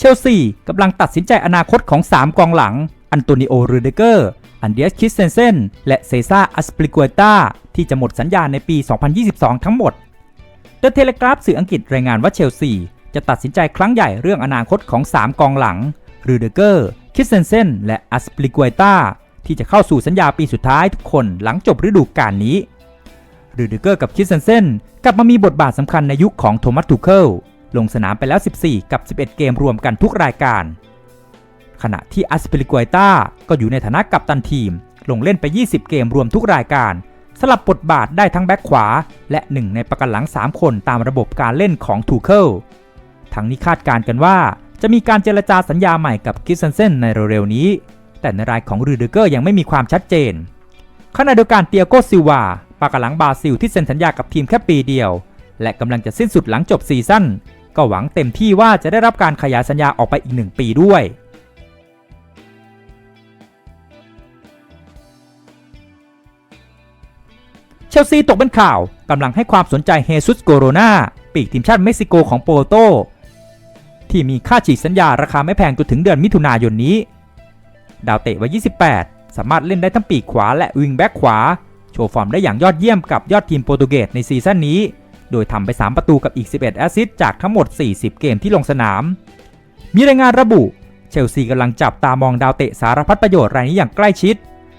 เชลซีกำลังตัดสินใจอนาคตของ 3 กองหลัง อันโตนิโอ รูเดเกอร์ อันเดียส คิสเซนเซน และเซซ่า อัสปลิก u ตาที่จะหมดสัญญาในปี 2022 ทั้งหมด เดอะเทเลกราฟสื่ออังกฤษรายงานว่าเชลซี จะตัดสินใจครั้งใหญ่เรื่องอนาคตของ 3 กองหลัง รูเดเกอร์ คิสเซนเซน และอัสปลิก u ตาที่จะเข้าสู่สัญญาปีสุดท้ายทุกคนหลังจบฤดูกาลนี้รูเดเกอร์กับคิสเซนเซนกลับมามีบทบาทสำคัญในยุคของโทมัสทูเคิล ลงสนามไปแล้ว 14 กับ 11 เกมรวมกันทุกรายการ ขณะที่อัสเปริกวยตาก็อยู่ในฐานะกัปตันทีม ลงเล่นไป 20 เกมรวมทุกรายการ สลับบทบาทได้ทั้งแบ็คขวา และหนึ่งในประกันหลัง 3 คนตามระบบการเล่นของทูเคิลทั้งนี้คาดการกันว่าจะมีการเจรจาสัญญาใหม่กับกิสเซนเซนในเร็วๆนี้ แต่ในรายของรูเดเกอร์ยังไม่มีความชัดเจน ขณะเดียวกันเตียโกซิลวาปากหลังบราซิลที่เซ็นสัญญากับทีมแค่ปีเดียว และกำลังจะสิ้นสุดหลังจบซีซั่น ก็หวังเต็มที่ว่าจะได้รับการขยายสัญญาออกไปอีกหนึ่งปีด้วย เชลซีตกเป็นข่าวกำลังให้ความสนใจเฮซุสโกโรนาปีกทีมชาติเม็กซิโกของโปโต ที่มีค่าฉีกสัญญาราคาไม่แพงจนถึงเดือนมิถุนายนนี้ ดาวเตะวัย 28 สามารถเล่นได้ทั้งปีกขวาและวิงแบ็กขวา โชว์ฟอร์มได้อย่างยอดเยี่ยมกับยอดทีมโปรตุเกสในซีซั่นนี้ โดยทำไป 3 ประตูกับอีก 11 แอสซิสต์จากทั้งหมด 40 เกมที่ลงสนาม มีรายงานระบุ เชลซีกำลังจับตามองดาวเตะสารพัดประโยชน์รายนี้อย่างใกล้ชิด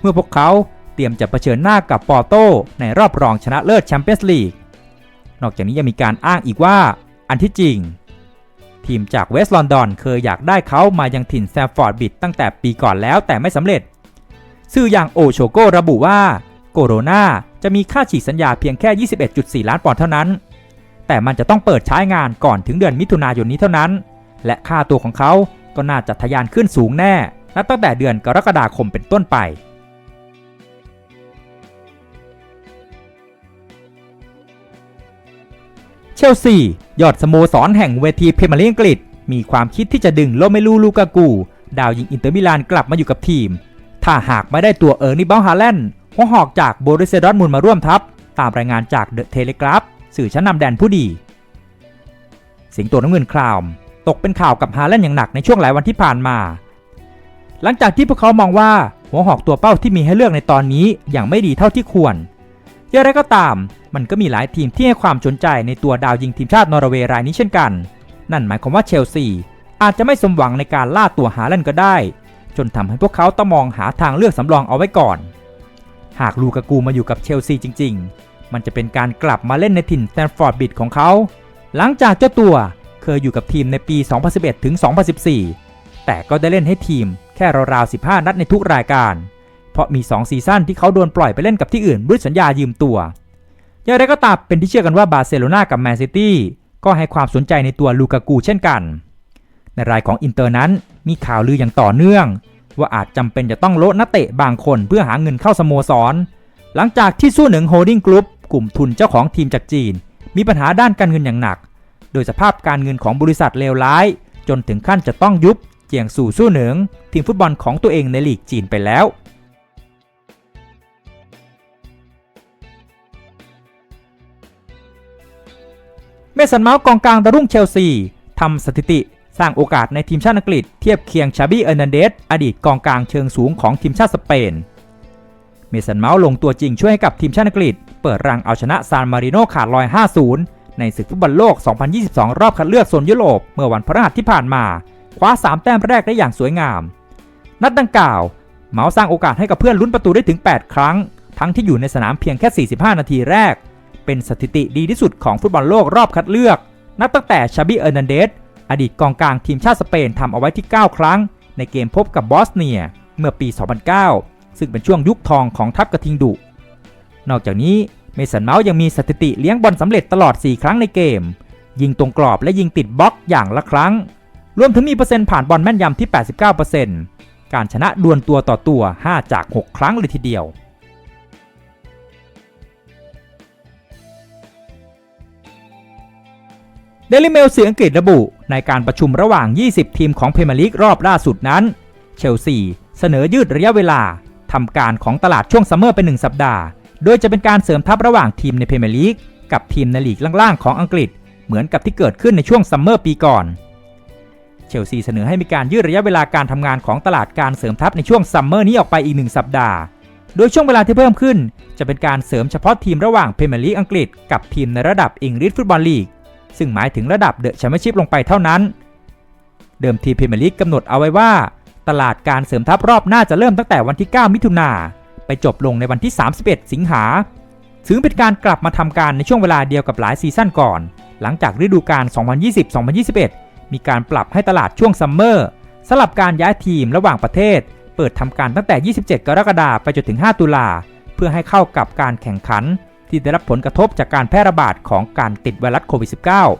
เมื่อพวกเขาเตรียมจะเผชิญหน้ากับปอร์โตในรอบรองชนะเลิศแชมเปี้ยนส์ลีก นอกจากนี้ยังมีการอ้างอีกว่า อันที่จริง ทีมจากเวสต์ลอนดอนเคยอยากได้เขามายังถิ่นแซมฟอร์ดบิดตั้งแต่ปีก่อนแล้วแต่ไม่สำเร็จ สื่ออย่างโอโชโกระบุว่าโกโรนา จะมีค่าฉีกสัญญาเพียงแค่ 21.4 ล้านปอนด์เท่านั้น แต่มันจะต้องเปิดใช้งานก่อนถึงเดือนมิถุนายนนี้เท่านั้น และค่าตัวของเขาก็น่าจะทะยานขึ้นสูงแน่ นับตั้งแต่เดือนกรกฎาคมเป็นต้นไป เชลซี ยอดสโมสรแห่งเวทีพรีเมียร์ลีกอังกฤษ มีความคิดที่จะดึงโลเมลูลูกากู ดาวยิงอินเตอร์มิลานกลับมาอยู่กับทีม ถ้าหากไม่ได้ตัวเออร์นี่เบลฮาแลนด์ หัวหอกจากโบริเซดอร์มุนมาร่วมทัพ ตามรายงานจากเดอะเทเลกราฟสื่อชั้นนำแดนผู้ดี สิงโตน้ำเงินคราวตกเป็นข่าวกับฮาแลนด์อย่างหนักในช่วงหลายวันที่ผ่านมา หลังจากที่พวกเขามองว่าหัวหอกตัวเป้าที่มีให้เลือกในตอนนี้อย่างไม่ดีเท่าที่ควรอย่างไรก็ตาม มันก็มีหลายทีมที่ให้ความสนใจในตัวดาวยิงทีมชาตินอร์เวย์รายนี้เช่นกัน นั่นหมายความว่าเชลซีอาจจะไม่สมหวังในการล่าตัวฮาแลนด์ก็ได้ จนทำให้พวกเขาต้องมองหาทางเลือกสำรองเอาไว้ก่อน หากลูกากูมาอยู่กับเชลซีจริง ๆ มันจะเป็นการกลับมาเล่นในถิ่นแซนฟอร์ดบิดของเขา หลังจากเจ้าตัวเคยอยู่กับทีมในปี 2011 ถึง 2014 แต่ก็ได้เล่นให้ทีมแค่ราวๆ 15 นัดในทุกรายการ เพราะมี 2 ซีซั่นที่เขาโดนปล่อยไปเล่นกับที่อื่นด้วยสัญญายืมตัว อย่างไรก็ตามเป็นที่เชื่อกันว่าบาร์เซโลนากับแมนซิตี้ก็ให้ความสนใจในตัวลูกากูเช่นกัน ในรายของอินเตอร์นั้นมีข่าวลืออย่างต่อเนื่อง ว่าอาจจำเป็นจะต้องโละนักเตะบางคนเพื่อหาเงินเข้าสโมสร หลังจากที่สู้หนึ่งโฮดดิ้งกรุ๊ปกลุ่มทุนเจ้าของทีมจากจีน มีปัญหาด้านการเงินอย่างหนัก โดยสภาพการเงินของบริษัทเลวร้าย จนถึงขั้นจะต้องยุบเจียงสู่สู้หนึ่งทีมฟุตบอลของตัวเองในลีกจีนไปแล้วเมสันเมาส์กองกลางดารุ่งเชลซีทำสถิติ สร้างโอกาสในทีมชาติอังกฤษเทียบเคียงชาบี้เอร์นันเดสอดีตกองกลางเชิงสูงของทีมชาติสเปน เมสันเมาส์ลงตัวจริงช่วยให้กับทีมชาติอังกฤษ เปิดรังเอาชนะซานมาริโนขาดลอย 5-0 ในศึกฟุตบอลโลก 2022 รอบคัดเลือกโซนยุโรปเมื่อวันพฤหัสที่ผ่านมา คว้า 3 แต้มแรกได้อย่างสวยงาม นัดดังกล่าว เมาส์สร้างโอกาสให้กับเพื่อนลุ้นประตูได้ถึง 8 ครั้ง ทั้งที่อยู่ในสนามเพียงแค่ 45 นาทีแรก เป็นสถิติดีที่สุดของฟุตบอลโลกรอบคัดเลือก นับตั้งแต่ชาบี้เออร์นันเดส อดีตกองกลางทีมชาติสเปนทำเอาไว้ที่ 9 ครั้ง ในเกมพบกับบอสเนียเมื่อปี 2009 ซึ่งเป็นช่วงยุคทองของทัพกระทิงดุ นอกจากนี้เมสันเมาส์ยังมีสถิติเลี้ยงบอลสำเร็จตลอด 4 ครั้งในเกม ยิงตรงกรอบและยิงติดบล็อกอย่างละครั้ง รวมถึงมีเปอร์เซ็นต์ผ่านบอลแม่นยำที่ 89%การชนะดวลตัวต่อตัว 5 จาก 6 ครั้งเลยทีเดียว เดลิเมลเสียงอังกฤษระบุ ในการประชุมระหว่าง 20 ทีมของเพรเมียร์ลีกรอบล่าสุดนั้น เชลซีเสนอยืดระยะเวลาทำการของตลาดช่วงซัมเมอร์เป็น 1 สัปดาห์ โดยจะเป็นการเสริมทัพระหว่างทีมในเพรเมียร์ลีกกับทีมในลีกล่างๆของอังกฤษ เหมือนกับที่เกิดขึ้นในช่วงซัมเมอร์ปีก่อน เชลซีเสนอให้มีการยืดระยะเวลาการทำงานของตลาดการเสริมทัพในช่วงซัมเมอร์นี้ออกไปอีกหนึ่งสัปดาห์ โดยช่วงเวลาที่เพิ่มขึ้น จะเป็นการเสริมเฉพาะทีมระหว่างพรีเมียร์ลีกอังกฤษ กับทีมในระดับอังกฤษฟุตบอลลีก ซึ่งหมายถึงระดับเดอะแชมเปี้ยนชิพลงไปเท่านั้น เดิมทีพรีเมียร์ลีกกำหนดเอาไว้ว่า ตลาดการเสริมทัพรอบหน้าจะเริ่มตั้งแต่วันที่ 9 มิถุนาไปจบลงในวันที่ 31 สิงหาถือเป็นการกลับมาทำการในช่วงเวลาเดียวกับหลายซีซั่นก่อน หลังจากฤดูกาล 2020-2021 มีการปรับให้ตลาดช่วงซัมเมอร์สลับการย้ายทีมระหว่างประเทศ เปิดทำการตั้งแต่ 27 กรกฎาคมไปจนถึง 5 ตุลา เพื่อให้เข้ากับการแข่งขัน ที่ได้รับผลกระทบจากการแพร่ระบาดของการติดไวรัสโควิด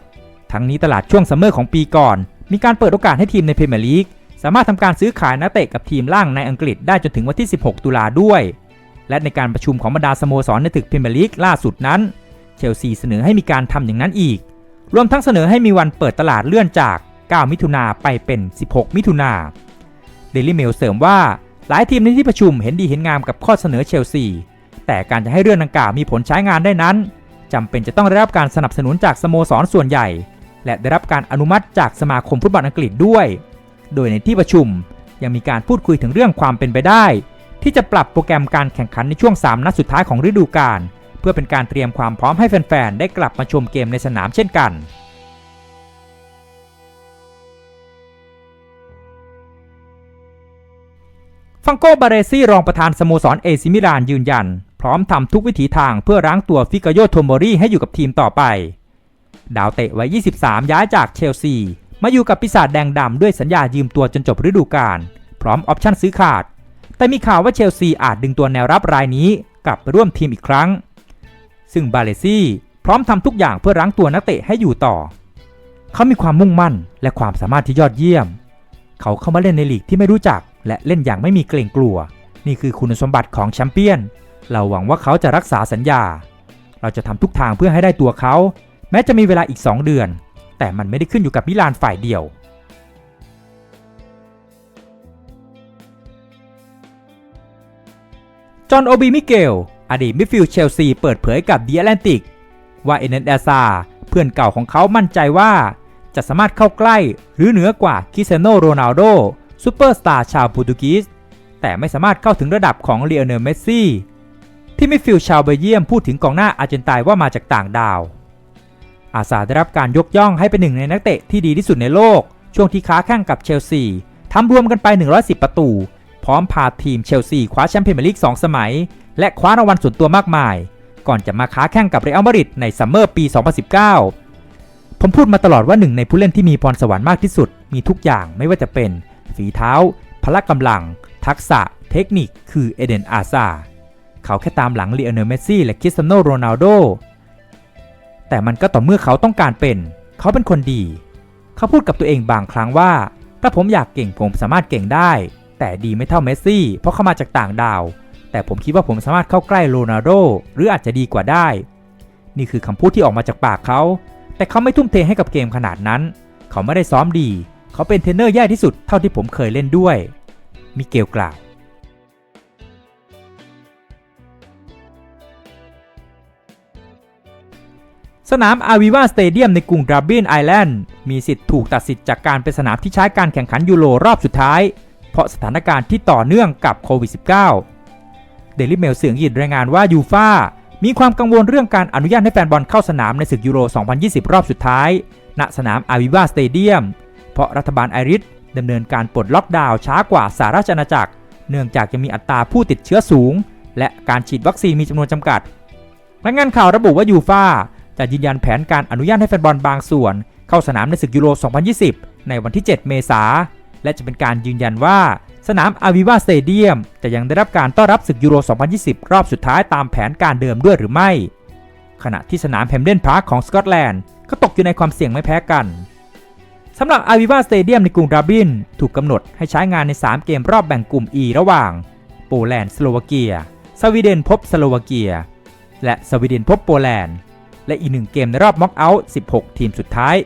-19 ทั้งนี้ตลาดช่วงซัมเมอร์ของปีก่อน มีการเปิดโอกาสให้ทีมในพรีเมียร์ลีกสามารถทำการซื้อขายนักเตะกับทีมล่างในอังกฤษได้จนถึงวันที่ 16 ตุลาด้วย และในการประชุมของบรรดาสโมสรในตึกพรีเมียร์ลีกล่าสุดนั้น เชลซีเสนอให้มีการทำอย่างนั้นอีก รวมทั้งเสนอให้มีวันเปิดตลาดเลื่อนจาก 9 มิถุนาไปเป็น 16 มิถุนาเดลิเมลเสริมว่าหลายทีมในที่ประชุมเห็นดีเห็นงามกับข้อเสนอเชลซี แต่การจะให้เรื่องดังกล่าวมีผลใช้งานได้นั้นจำเป็นจะต้องได้รับการสนับสนุนจากสโมสรส่วนใหญ่ และได้รับการอนุมัติจากสมาคมฟุตบอลอังกฤษด้วย โดยในที่ประชุมยังมีการพูดคุยถึงเรื่องความเป็นไปได้ ที่จะปรับโปรแกรมการแข่งขันในช่วง 3 นัดสุดท้ายของฤดูกาลเพื่อเป็นการเตรียมความพร้อมให้แฟนๆ ได้กลับมาชมเกมในสนามเช่นกัน ฟังโกบาเรซี่รองประธานสโมสรเอซิมิลานยืนยัน พร้อมทำทุกวิถีทางเพื่อรั้งตัวฟิกาโยโทโมรีให้อยู่กับทีมต่อไป ดาวเตะวัย 23 ย้ายจากเชลซี มาอยู่กับปีศาจแดงดำด้วยสัญญายืมตัวจนจบฤดูกาลพร้อมออปชั่นซื้อขาด แต่มีข่าวว่าเชลซีอาจดึงตัวแนวรับรายนี้กลับไปร่วมทีมอีกครั้ง ซึ่งบาเลซี่พร้อมทำทุกอย่างเพื่อรั้งตัวนักเตะให้อยู่ต่อ เขามีความมุ่งมั่นและความสามารถที่ยอดเยี่ยม เขาเข้ามาเล่นในลีกที่ไม่รู้จัก และเล่นอย่างไม่มีเกรงกลัว นี่คือคุณสมบัติของแชมเปี้ยน เราหวังว่าเขาจะรักษาสัญญา เราจะทำทุกทางเพื่อให้ได้ตัวเขา แม้จะมีเวลาอีก 2 เดือน แต่มันไม่ได้ขึ้นอยู่กับมิลานฝ่ายเดียว จอห์นโอบีมิเกล อดีตมิดฟิลด์เชลซีเปิดเผยกับเดีแอตแลนติก ว่าเอเนนเอซาเพื่อนเก่าของเขามั่นใจว่าจะสามารถเข้าใกล้หรือเหนือกว่าคิเตียโนโรนัลโดซูเปอร์สตาร์ชาวโปรตุเกสแต่ไม่สามารถเข้าถึงระดับของเลโอเนลเมสซี่ ที่มิดฟิลด์ชาวเบลเยียมพูดถึงกองหน้าอาร์เจนตายว่ามาจากต่างดาว อาซาได้รับการยกย่องให้เป็นหนึ่งในนักเตะที่ดีที่สุดในโลก ช่วงที่ค้าแข่งกับเชลซีทำรวมกันไป 110 ประตู พร้อมพาทีมเชลซีคว้าแชมป์พรีเมียร์ลีก 2 สมัย และคว้ารางวัลส่วนตัวมากมาย ก่อนจะมาค้าแข่งกับเรอัลมาดริดในซัมเมอร์ปี 2019 ผมพูดมาตลอดว่าหนึ่งในผู้เล่นที่มีพรสวรรค์มากที่สุด มีทุกอย่างไม่ว่าจะเป็น ฝีเท้า พละกำลัง ทักษะ เทคนิค คือเอเดนอาซา เขาแค่ตามหลังลีโอเนลเมสซี่และคริสเตียโนโรนัลโดแต่มันก็ต่อเมื่อเขาต้องการเป็น เขาเป็นคนดี เขาพูดกับตัวเองบางครั้งว่า ถ้าผมอยากเก่งผมสามารถเก่งได้ แต่ดีไม่เท่าเมสซี่ เพราะเขามาจากต่างดาว แต่ผมคิดว่าผมสามารถเข้าใกล้โรนัลโดหรืออาจจะดีกว่าได้ นี่คือคำพูดที่ออกมาจากปากเขา แต่เขาไม่ทุ่มเทให้กับเกมขนาดนั้น เขาไม่ได้ซ้อมดี เขาเป็นเทรนเนอร์แย่ที่สุดเท่าที่ผมเคยเล่นด้วย มิเกลกล่าว สนามอาวิวาสเตเดียมในกรุงดราบินไอแลนด์มีสิทธิ์ถูกตัดสิทธิ์จากการเป็นสนามที่ใช้การแข่งขันยูโรรอบสุดท้าย เพราะสถานการณ์ที่ต่อเนื่องกับโควิด -19 เดลิเมลเสียงยินรายงานว่ายูฟามีความกังวลเรื่องการอนุญาตให้แฟนบอลเข้าสนามในศึกยูโร 2020 รอบสุดท้าย ณ สนามอาวิวาสเตเดียม เพราะรัฐบาลไอริสดำเนินการปลดล็อกดาวน์ช้ากว่าสหราชอาณาจักร เนื่องจากยังมีอัตราผู้ติดเชื้อสูง และการฉีดวัคซีนมีจำนวนจำกัดรายงานข่าวระบุว่ายูฟา จะยืนยันแผนการอนุญาตให้แฟนบอลบางส่วน เข้าสนามในศึกยูโร 2020 ในวันที่ 7 เมษาและจะเป็นการยืนยันว่า สนามอาวิวาสเตเดียมจะยังได้รับการต้อนรับศึกยูโร 2020 รอบสุดท้ายตามแผนการเดิมด้วยหรือไม่ ขณะที่สนามแฮมเดนพาร์คของสกอตแลนด์ก็ตกอยู่ในความเสี่ยงไม่แพ้กันสำหรับอาวิวาสเตเดียมในกรุงดราบินถูกกำหนดให้ใช้งานใน 3 เกมรอบแบ่งกลุ่ม E ระหว่าง โปแลนด์สโลวาเกีย สวีเดนพบสโลวาเกีย และสวีเดนพบโปแลนด์ และอีกหนึ่งเกมในรอบม็อกเอาท์16 ทีมสุดท้าย